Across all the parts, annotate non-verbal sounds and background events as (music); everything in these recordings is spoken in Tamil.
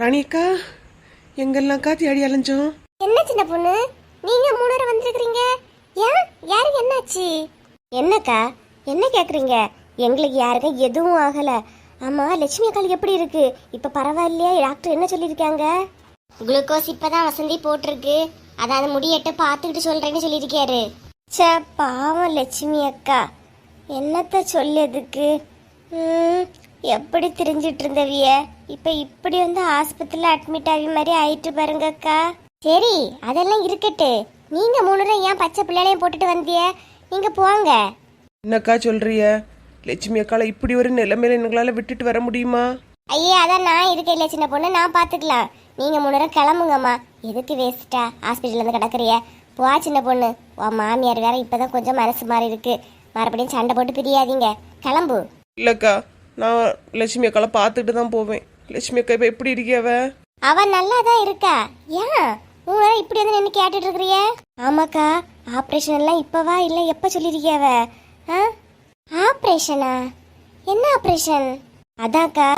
ராணியக்கா எங்கெல்லாம்க்கா தேடி அலைஞ்சோம்? என்ன சின்ன பொண்ணு? நீங்க மூணு பேரும் வந்திருக்கிறீங்க. ஏன்? யாருக்கு என்னாச்சு? என்னக்கா? என்ன கேக்குறீங்க? எங்களுக்கு யாருக்கும் எதுவும் ஆகல. ஆமா லட்சுமி அக்காளுக்கு எப்படி இருக்கு? இப்ப பரவாயில்லையா? டாக்டர் என்ன சொல்லியிருக்காங்க? குளுக்கோஸ் இப்பதான் வசந்தி போட்டிருக்கு. அதாவது முடியட்ட பார்த்துக்கிட்டு சொல்றேன்னு சொல்லியிருக்காரு. சே பாவம் லட்சுமி அக்கா. என்னத்த சொல்லதுக்கு எப்படி தெரிஞ்சிட்டு இருந்தவிய? இப்ப இப்படி வந்து ஆஸ்பத்திரியில அட்மிட் ஆகி மாதிரி ஆயிட்டு பாருங்க அக்கா. சரி அதெல்லாம் இருக்கட்டு. நீங்க மூணு பேரும் ஏன் பச்சை பிள்ளைகளையும் போட்டுட்டு வந்திய? நீங்க போங்க. என்னக்கா சொல்றிய லட்சுமி அக்காளை இப்படி ஒரு நிலைமையில எங்களால விட்டுட்டு வர முடியுமா? ஐயே அதான் நான் இருக்கேன் சின்ன பொண்ணு. நான் பாத்துக்கலாம். நீங்க மூணு பேரும் கிளம்புங்கம்மா. எதுக்கு வேஸ்டா ஹாஸ்பிட்டல்ல இருந்து கிடக்குறிய. போ சின்ன பொண்ணு. உன் மாமியார் வேற இப்பதான் கொஞ்சம் மனசு மாறி இருக்கு. மறுபடியும் சண்டை போட்டு பிரியாதீங்க. கிளம்பு. இல்லக்கா நான் லட்சுமி அக்காளை பார்த்துட்டு தான் போவேன். லட்சுமி அக்கா இப்ப எப்படி இருக்கியாவ அவ? நல்லா தான் இருக்கா. ஏன்? உன் வேற இப்படி வந்து நின்று கேட்டுட்டு இருக்கிறிய? ஆமாக்கா ஆப்ரேஷன் எல்லாம் இப்பவா இல்ல எப்ப சொல்லிருக்கியாவ ஆப்ரேஷனா என்ன ஆப்ரேஷன் அதாக்கா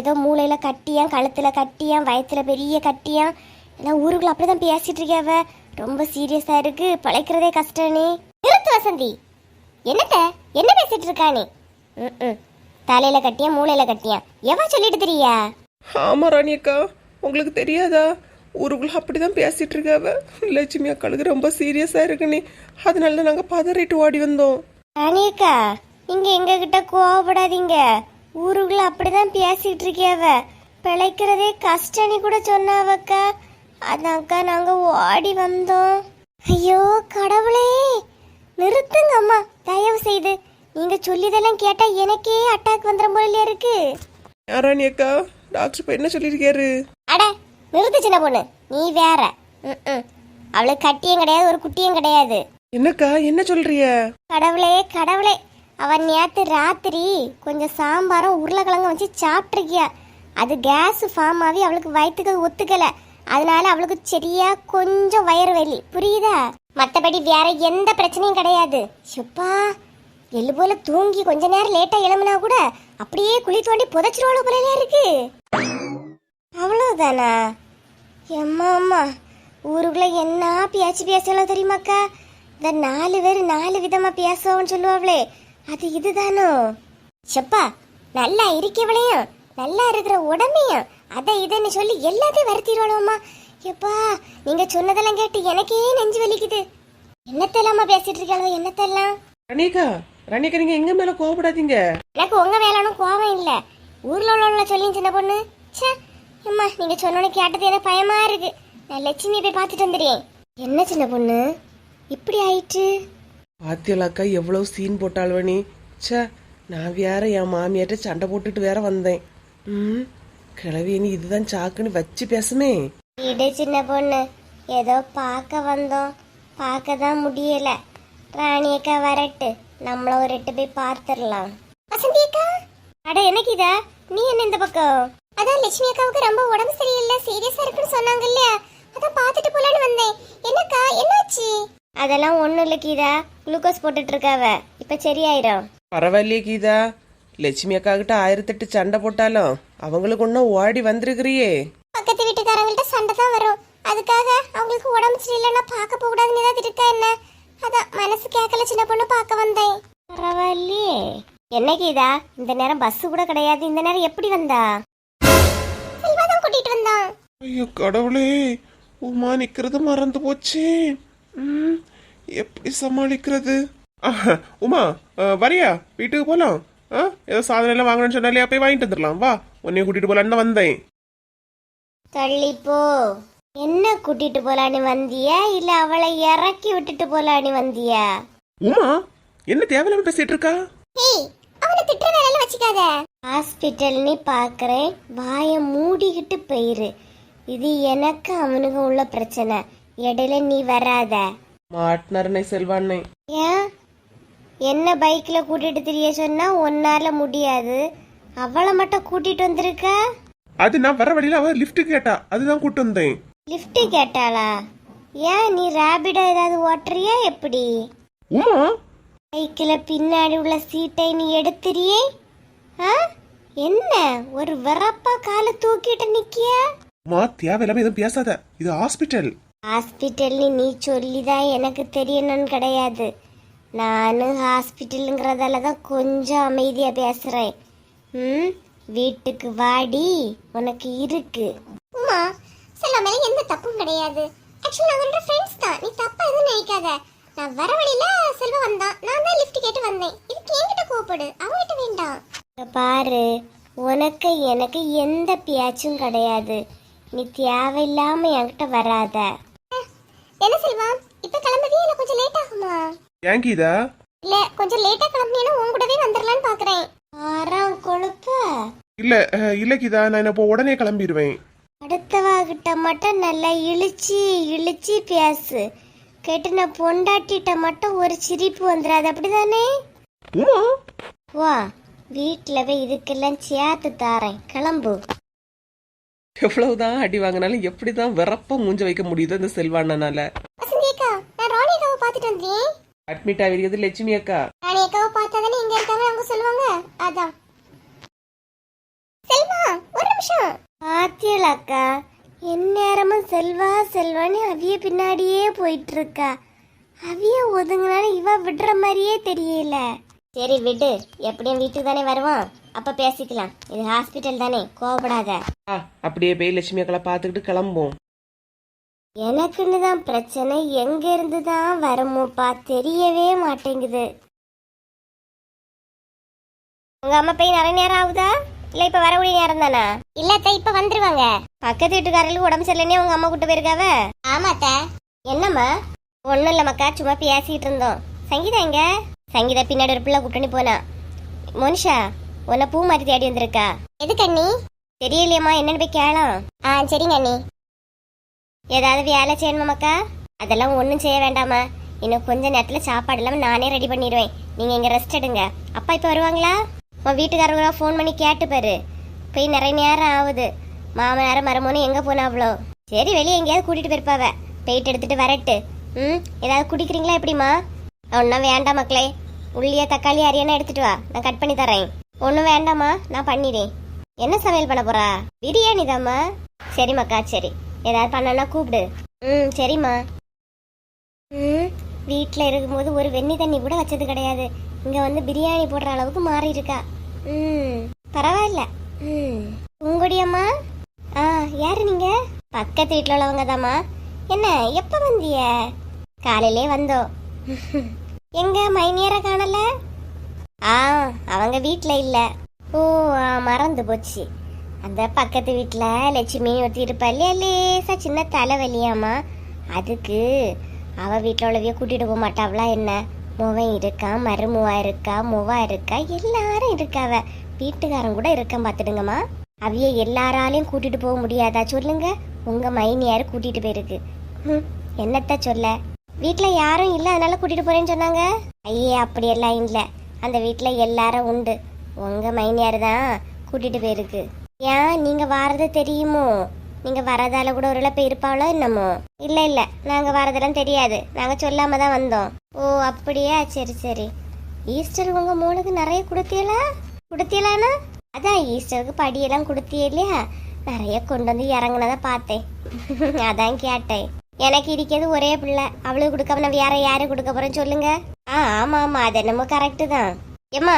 ஏதோ மூளையில கட்டியான் கழுத்துல கட்டியான் வயத்துல பெரிய கட்டியாம். எல்லாம் ஊருக்குள்ள அப்படிதான் பேசிட்டு இருக்கியாவ ரொம்ப சீரியஸா இருக்கு பழைக்கிறதே கஷ்டம் நீ. நிறுத்து வசந்தி. என்னத்த? என்ன பேசிட்டு இருக்கா நீ? ம் தலையில கட்டியா மூளையில கட்டியா எவன் சொல்லிட்டு தெரியா? ஆமா ராணியக்கா உங்களுக்கு தெரியாதா? ஊருக்குள்ள அப்படிதான் பேசிட்டு இருக்காவ லட்சுமி அக்காளுக்கு ரொம்ப சீரியஸா இருக்குன்னு அதனால தான் நாங்க பதறிட்டு ஓடி வந்தோம். அனியக்கா நீங்க எங்க கிட்ட கோவப்படாதீங்க. ஊருக்குள்ள அப்படிதான் பேசிட்டு இருக்கியாவ பிழைக்கிறதே கஷ்டம்னு கூட சொன்னாவக்கா அதான்க்கா நாங்க ஓடி வந்தோம். ஐயோ கடவுளே. நிறுத்துங்க அம்மா. தயவு செய்து. நீங்க சொல்லியதெல்லாம் கேட்டா எனக்கே அட்டாக் வந்துடும் போல இருக்கு. ஏன் ராணியக்கா டாக்டர் இப்ப என்ன சொல்லியிருக்காரு? அட நிறுத்து சின்ன பொண்ணு. நீ வேற. ம்ம். அவளுக்கு கட்டியும் கிடையாது ஒரு குட்டியும் கிடையாது. என்னக்கா என்ன சொல்றிய? கடவுளே கடவுளே. அவன் நேத்து ராத்திரி கொஞ்சம் சாம்பாரும் உருளைக்கிழங்கும் வச்சு சாப்பிட்ருக்கியா அது கேஸ் ஃபார்ம் ஆகி அவளுக்கு வயிற்றுக்கு ஒத்துக்கல. அதனால அவளுக்கு சரியா கொஞ்சம் வயிறு வலி. புரியுதா? மற்றபடி வேற எந்த பிரச்சனையும் கிடையாது. சுப்பா எள்ளு போல தூங்கி கொஞ்ச நேரம் லேட்டா எழும்புனா கூட அப்படியே குழி தோண்டி புதைச்சிருவாளோ போல இருக்கு. அவ்வளவுதானா எம்மா அம்மா ஊருக்குள்ள என்ன பேச்சு பேசலாம் தெரியுமாக்கா இந்த நாலு பேர் நாலு விதமா பேசுவோம்னு சொல்லுவாங்களே அது இதுதானோ? செப்பா நல்லா இருக்கவளையும் நல்லா இருக்கிற உடம்பையும் அதை இதுன்னு சொல்லி எல்லாத்தையும் வருத்திடுவாளோம்மா. எப்பா நீங்க சொன்னதெல்லாம் கேட்டு எனக்கே நெஞ்சு வலிக்குது. என்னத்தெல்லாமா பேசிட்டு இருக்காளோ என்னத்தெல்லாம்? ராணியக்கா ராணியக்கா நீங்க எங்க மேல கோவப்படாதீங்க. எனக்கு உங்க வேளாணும் கோவம் இல்ல. ஊர்ல உள்ளவங்கள சொல்லி சின்ன பொண்ணு. ச்சே அம்மா நீங்க சொன்னோன்னு கேட்டது எனக்கு பயமா இருக்கு. நான் லட்சுமி போய் பார்த்துட்டு வந்துடுறேன். என்ன சின்ன பொண்ணு? இப்படி ஆயிட்டு பாத்தியலாக்கா எவ்வளவு சீன் போட்டாள்வனி ச்சே நான் வேற என் மாமியார்ட்ட சண்டை போட்டுட்டு வேற வந்தேன். ம் கிளவி நீ இதுதான் சாக்குன்னு வச்சு பேசுமே. இடு சின்ன பொண்ணு. ஏதோ பார்க்க வந்தோம். பார்க்க தான் முடியல. ராணி அக்கா வரட்டு. நம்மள ஒரு எட்டு போய் பார்த்துடலாம். வசந்தி அக்கா? அட எனக்கு இதா? நீ என்ன இந்த பக்கம்? அதான் லட்சுமி அக்காவுக்கு ரொம்ப உடம்பு சரியில்லை சீரியஸா இருக்குன்னு சொன்னாங்க இல்லையா அதான் பார்த்துட்டு போலான்னு வந்தேன். என்னக்கா என்னாச்சு? அதெல்லாம் ஒண்ணும் இல்ல கீதா. குளுக்கோஸ் போட்டுட்டு இருக்காவ. இப்ப சரியாயிரும். பரவாயில்லையே கீதா. லட்சுமி அக்கா கிட்ட ஆயிரத்தெட்டு சண்டை போட்டாலும் அவங்களுக்கு ஒன்னும் ஓடி வந்திருக்கிறியே. பக்கத்து வீட்டுக்காரங்கள்ட்ட சண்டை தான் வரும். அதுக்காக அவங்களுக்கு உடம்பு சரியில்லைன்னா பார்க்க போக கூடாதுன்னு ஏதாவது இருக்கா என்ன? அதான் மனசு கேட்கல சின்ன பொண்ணு பார்க்க வந்தேன். பரவாயில்லையே. என்ன கீதா? இந்த நேரம் பஸ் கூட கிடையாது. இந்த நேரம் எப்படி வந்தா? ஐயோ கடவுளே உமா நிக்கிறது மறந்து போச்சே. ம், எப்படி சமாளிக்கிறது? உமா வரியா வீட்டுக்கு போலாம்? ஆ ஏதோ சாதனம் எல்லாம் வாங்கணும்னு சொன்னாலே போய் வாங்கிட்டு வந்துடலாம். வா உன்னையும் கூட்டிட்டு போலான்னு தான் வந்தேன். தள்ளி போ. என்ன கூட்டிட்டு போலான்னு வந்தியா? இல்ல அவளை இறக்கி விட்டுட்டு போலான்னு வந்தியா? உமா என்ன தேவையில்லாம பேசிட்டு இருக்கா? ஏய் அவனை திட்டுற வேலையில வச்சுக்காத. ஹாஸ்பிட்டல்னு பாக்குறேன் வாய மூடிக்கிட்டு போயிரு. இது எனக்கு அவனுக்கு உள்ள பிரச்சனை. இடையில நீ வராத. மாட்டினார்னே செல்வானே ஏன்? என்ன பைக்ல கூட்டிட்டு திரிய சொன்னா ஒன்னால முடியாது. அவளை மட்டும் கூட்டிட்டு வந்திருக்க? அது நான் வர வழியில அவ லிஃப்ட் கேட்டா. அதுதான் கூட்டு வந்தேன். லிஃப்ட் கேட்டாளா? ஏன் நீ ரேபிடா ஏதாவது ஓட்டுறியா? எப்படி? உமா? பைக்கில் பின்னாடி உள்ள சீட்டை நீ எடுத்துறியே? ஆ? என்ன? ஒரு வரப்பா காலை தூக்கிட்டு நிக்கிய? உமா தேவையில்லாம எதுவும் பேசாத. இது ஹாஸ்பிட்டல் ஹாஸ்பிட்டல்னு நீ சொல்லிதான் எனக்கு தெரியணும்னு கிடையாது. நானும் ஹாஸ்பிட்டலுங்கிறதால தான் கொஞ்சம் அமைதியா பேசுறேன். ம் வீட்டுக்கு வாடி உனக்கு இருக்கு. உமா சில மேல எந்த தப்பும் கிடையாது. ஆக்சுவலி நாங்க ரெண்டு ஃப்ரெண்ட்ஸ் தான். நீ தப்பா எதுவும் நினைக்காத. நான் வர வழியில செல்வா வந்தான். நான் தான் லிஃப்ட் கேட்டு வந்தேன். இதுக்கு என்கிட்ட கோவப்படு. அவங்ககிட்ட வேண்டாம். பாரு உனக்கு எனக்கு எந்த பேச்சும் கிடையாது. நீ தேவையில்லாம என்கிட்ட வராத. என்ன செல்வா? இப்ப கிளம்புவியா இல்ல. கொஞ்சம் லேட் ஆகுமா? ஏன் கீதா? இல்ல கொஞ்சம் லேட்டா கிளம்பினா உன் கூடவே வந்துடலான்னு பாக்குறேன். ஆறாம் கொழுப்ப? இல்ல இல்ல கீதா. நான் இப்போ உடனே கிளம்பிடுவேன் அடுத்தவாகிட்ட மட்டும் நல்லா இழிச்சி இழிச்சி பேசு. கெட்டின பொண்டாட்டிட்ட மட்டும் ஒரு சிரிப்பு வந்துடாது அப்படிதானே? வா வீட்டில் போய் இதுக்கெல்லாம் சேர்த்து தாரேன். கிளம்பு. எவ்வளவுதான் அடி வாங்கினாலும் எப்படிதான் வெறப்ப மூஞ்ச வைக்க முடியுது அந்த அக்கா வந்தேன். அட்மிட் ஆகிருக்கிறது லட்சுமி அக்கா? ராணி அக்காவை பார்த்தாதானே எங்க இருக்காங்க அவங்க சொல்லுவாங்க. அதான். செல்வா ஒரு நிமிஷம். பாத்தியலாக்கா எந்நேரமும் செல்வா செல்வான்னு அவிய பின்னாடியே போயிட்டு இருக்கா அவிய ஒதுங்கினாலும் இவ விடுற மாதிரியே தெரியல. சரி விடு எப்படியும் வீட்டுக்கு தானே வருவான். அப்ப பேசிக்கலாம். இது ஹாஸ்பிட்டல் தானே. கோவப்படாத. ஆ அப்படியே போய் லட்சுமி அக்காவை பார்த்துக்கிட்டு கிளம்புவோம். எனக்குன்னு தான் பிரச்சனை. எங்க இருந்து தான் வருமோப்பா? தெரியவே மாட்டேங்குது. உங்க அம்மா போய் நிறைய நேரம் ஆகுதா? இல்ல இப்ப வரக்கூடிய நேரம் தானா? இல்ல அத்தை இப்ப வந்துருவாங்க. பக்கத்து வீட்டுக்காரர்களுக்கு உடம்பு சரியில்லைனே உங்க அம்மா கூட்டு போயிருக்காவ? ஆமா அத்தை. என்னம்மா? ஒண்ணும் இல்லம்மாக்கா சும்மா பேசிட்டு இருந்தோம். சங்கீதா எங்க? சங்கீதா பின்னாடி ஒரு பிள்ளை கூட்டணி போனா. மோனிஷா உன்னை பூ மாதிரி தேடி வந்திருக்கா. எதுக்கு அண்ணி தெரியலையம்மா என்னன்னு போய் கேளாம். ஆ சரிங்க அண்ணி. ஏதாவது வேலை செய்யணுமாக்கா அதெல்லாம் ஒன்றும் செய்ய வேண்டாமா இன்னும் கொஞ்ச நேரத்தில் சாப்பாடு இல்லாமல் நானே ரெடி பண்ணிடுவேன். நீங்கள் இங்கே ரெஸ்ட் எடுங்க. அப்பா இப்போ வருவாங்களா? உன் வீட்டுக்காரங்களா ஃபோன் பண்ணி கேட்டு பாரு. போய் நிறைய நேரம் ஆகுது. மாமனார் மருமோனு எங்கே போனாவளோ? சரி வெளியே எங்கேயாவது கூட்டிகிட்டு போயிருப்பாவ. போயிட்டு எடுத்துட்டு வரட்டு. ம் ஏதாவது குடிக்கிறீங்களா எப்படிம்மா? ஒன்றும் வேண்டாம் மக்களே. உள்ளியா தக்காளி அரியனா எடுத்துட்டு வா. நான் கட் பண்ணி தரேன். ஒன்றும் வேண்டாம்மா நான் பண்ணிடுறேன் என்ன சமையல் பண்ண போறா? பிரியாணி தாம்மா சரிம்மாக்கா சரி. ஏதாவது பண்ணனா கூப்பிடு. ம் சரிம்மா. ம் வீட்டில் இருக்கும்போது ஒரு வெண்ணி தண்ணி கூட வச்சது கிடையாது. இங்கே வந்து பிரியாணி போடுற அளவுக்கு மாறி இருக்கா ம் பரவாயில்ல. ம் உங்களுடையம்மா ஆ யார் நீங்கள் பக்கத்து வீட்டில் உள்ளவங்க தாம்மா என்ன எப்போ வந்திய? காலையிலே வந்தோம். எங்க மைனியரை காணல? ஆ அவங்க வீட்டில் இல்லை. ஓ மறந்து போச்சு. அந்த பக்கத்து வீட்டில் லட்சுமி ஒருத்தி இருப்பா இல்லையா லேசா சின்ன தலைவலியாமா. அதுக்கு அவள் வீட்டில் உள்ளவைய கூட்டிகிட்டு போக மாட்டாவளா என்ன? முவன் இருக்கா மருமுவா இருக்கா முவா இருக்கா? எல்லாரும் இருக்காவ வீட்டுக்காரன் கூட இருக்கான் பார்த்துடுங்கம்மா அவைய எல்லாராலையும் கூட்டிட்டு போக முடியாதா? சொல்லுங்க. உங்க மைனியார் கூட்டிட்டு போயிருக்கு. ம் என்னத்த சொல்ல? வீட்டில் யாரும் இல்ல அதனால கூட்டிட்டு போறேன்னு சொன்னாங்க. ஐயே அப்படியெல்லாம் இல்லை. அந்த வீட்டில் எல்லாரும் உண்டு. உங்க மைனியார் தான் கூட்டிகிட்டு போயிருக்கு. ஏன்? நீங்கள் வாரது தெரியுமோ? நீங்கள் வரதால கூட ஒரு போய் இருப்பாளோ என்னமோ? இல்லை இல்லை. நாங்கள் வரதெல்லாம் தெரியாது. நாங்கள் சொல்லாம தான் வந்தோம். ஓ அப்படியா? சரி சரி. ஈஸ்டர் உங்கள் மூளுக்கு நிறைய கொடுத்தீங்களா கொடுத்தீங்களாண்ணா அதான் ஈஸ்டருக்கு படியெல்லாம் கொடுத்தியே இல்லையா? நிறைய கொண்டு வந்து இறங்குனதை பார்த்தேன். (laughs) அதான் கேட்டேன். எனக்கு இருக்கிறது ஒரே பிள்ளை. அவளுக்கு கொடுக்காம நான் வேற யாரு கொடுக்க போறேன்னு சொல்லுங்க. ஆ ஆமா ஆமா. அது என்னமோ கரெக்டு தான். ஏம்மா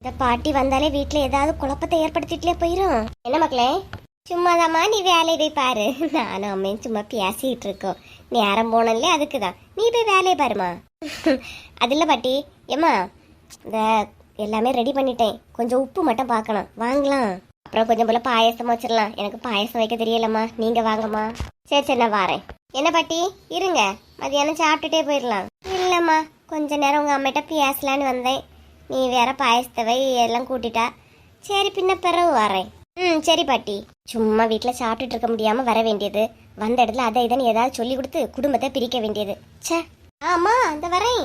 இந்த பாட்டி வந்தாலே வீட்டில் ஏதாவது குழப்பத்தை ஏற்படுத்திட்டுலே போயிரும். என்ன மக்களே? சும்மாதாம்மா நீ வேலையை போய் பாரு. (laughs) நானும் அம்மையும் சும்மா பேசிட்டு இருக்கோம். நேரம் போனோம்ல அதுக்கு தான் நீ போய் வேலையை பாருமா (laughs) அது பாட்டி. ஏம்மா இந்த எல்லாமே ரெடி பண்ணிட்டேன். கொஞ்சம் உப்பு மட்டும் பார்க்கணும். வாங்கலாம். அப்புறம் கொஞ்சம் போல பாயசம் வச்சிடலாம் எனக்கு பாயசம் வைக்க தெரியலம்மா. நீங்க வாங்கம்மா. சரி சரி நான் வாரேன். என்ன பாட்டி? இருங்க. மதியானம் சாப்பிட்டுட்டே போயிடலாம் இல்லைம்மா கொஞ்ச நேரம் உங்கள் அம்மிட்ட பேசலான்னு வந்தேன். நீ வேற பாயசத்தவை எல்லாம் கூட்டிட்டா. சரி பின்ன பிறகு வரேன். ம் சரி பாட்டி. சும்மா வீட்டில் சாப்பிட்டுட்டு இருக்க முடியாமல் வர வேண்டியது. வந்த இடத்துல அதை இதன்னு ஏதாவது சொல்லி கொடுத்து குடும்பத்தை பிரிக்க வேண்டியது. ச்சே. ஆமா அந்த வரேன்.